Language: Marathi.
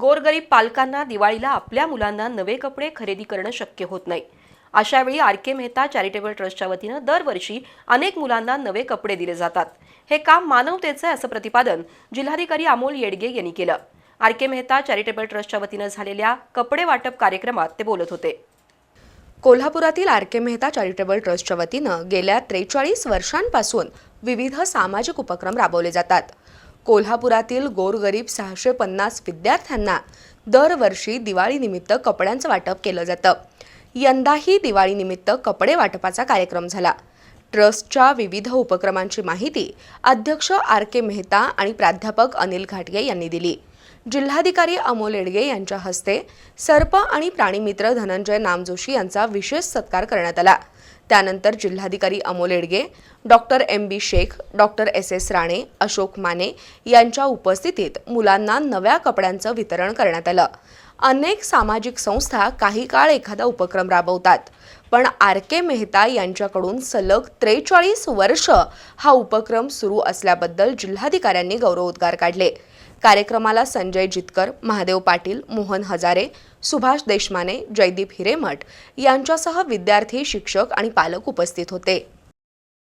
गोरगरीब पालकांना दिवाळीला आपल्या मुलांना नवे कपडे खरेदी करणं शक्य होत नाही. अशावेळी आर के मेहता चॅरिटेबल ट्रस्टच्या वतीनं दरवर्षी अनेक मुलांना नवे कपडे दिले जातात. हे काम मानवतेचं आहे असं प्रतिपादन जिल्हाधिकारी अमोल येडगे यांनी केलं. आर के मेहता चॅरिटेबल ट्रस्टच्या वतीनं झालेल्या कपडे वाटप कार्यक्रमात ते बोलत होते. कोल्हापुरातील आर के मेहता चॅरिटेबल ट्रस्टच्या वतीनं गेल्या त्रेचाळीस वर्षांपासून विविध सामाजिक उपक्रम राबवले जातात. कोल्हापुरातील गोरगरीब सहाशे पन्नास विद्यार्थ्यांना दरवर्षी दिवाळीनिमित्त कपड्यांचं वाटप केलं जातं. यंदाही दिवाळीनिमित्त कपडे वाटपाचा कार्यक्रम झाला. ट्रस्टच्या विविध उपक्रमांची माहिती अध्यक्ष आर के मेहता आणि प्राध्यापक अनिल घाटगे यांनी दिली. जिल्हाधिकारी अमोल येडगे यांच्या हस्ते सर्प आणि प्राणीमित्र धनंजय नामजोशी यांचा विशेष सत्कार करण्यात आला. त्यानंतर जिल्हाधिकारी Amol Yedge doctor M B Shaikh doctor S S Rane Ashok Mane यांच्या उपस्थितीत मुलांना नव्या कपड्यांचं वितरण करण्यात आलं. अनेक सामाजिक संस्था काही काळ एखादा उपक्रम राबवतात पण आर के मेहता यांच्याकडून सलग त्रेचाळीस वर्ष हा उपक्रम सुरू असल्याबद्दल जिल्हाधिकाऱ्यांनी गौरवोद्गार काढले. कार्यक्रमाला संजय जितकर महादेव पाटील मोहन हजारे सुभाष देशमाने जयदीप हिरेमठ यांच्यासह विद्यार्थी शिक्षक आणि पालक उपस्थित होते.